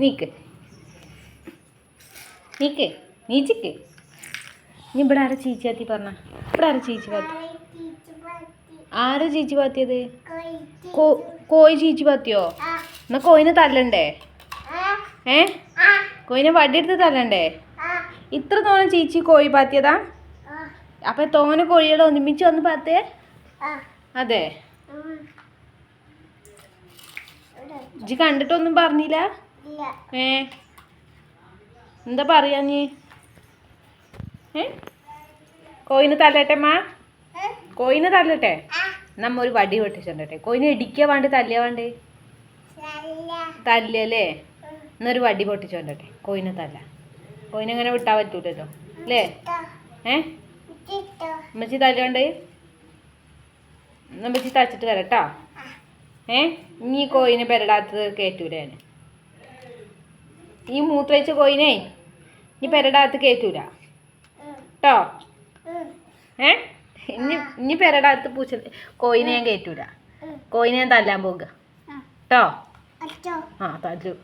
നീക്ക്. നീക്ക്. നീച്ചിക്ക്. നീ ഇവിടെ ആരാ ചീച്ചി പാത്തി പറഞ്ഞ? ഇവിടെ ആരാ ചീച്ചി പാത്തി? ആരാ ചീച്ചി പാത്തിയത്? കോയി കോഴി ചീച്ചി പാത്തിയോ? എന്നാ കോയിനെ തല്ലണ്ടേ? ഏ? കോയിനെ വടിയെടുത്ത് തല്ലണ്ടേ? ഇത്ര തോനെ ചീച്ചി കോഴി പാത്തിയതാ? അപ്പൊ തോനെ കോഴികളെ ഒന്നിമിച്ച് വന്ന് പാത്തേ? അതെ. ഇജ്ജ് കണ്ടിട്ടൊന്നും പറഞ്ഞില്ല? ഏ? എന്താ പറയാ നീ? ഏ? കോയിന് തല്ലട്ടെ മാ. കോയിന് തല്ലട്ടെ? നമ്മ ഒരു വടി പൊട്ടിച്ചിട്ടെ കോയിന് ഇടിക്കുക വേണ്ടി തല്ലിയ വേണ്ടേ? തല്ലല്ലേ? എന്നൊരു വടി പൊട്ടിച്ചോണ്ടട്ടെ. കോയിനെ തല്ല. കോയിനെ അങ്ങനെ വിട്ടാൻ പറ്റൂലല്ലോ. അല്ലേ? ഏ? അമ്മച്ചി തല്ലോണ്ട് അമ്മച്ചി തച്ചിട്ട് വരട്ടാ ഏ? നീ കോയിന് പെരടാത്തത് കയറ്റൂല ഈ മൂത്രയിച്ച കോയിനെ ഇനി പെരടകത്ത് കയറ്റൂല. കേട്ടോ ഏ? ഇനി ഇനി പെരടകത്ത് പൂച്ച കോയിനെ ഞാൻ കയറ്റൂല. കോയിനെ ഞാൻ തല്ലാൻ പോകുക കേട്ടോ ആ തല്ലു.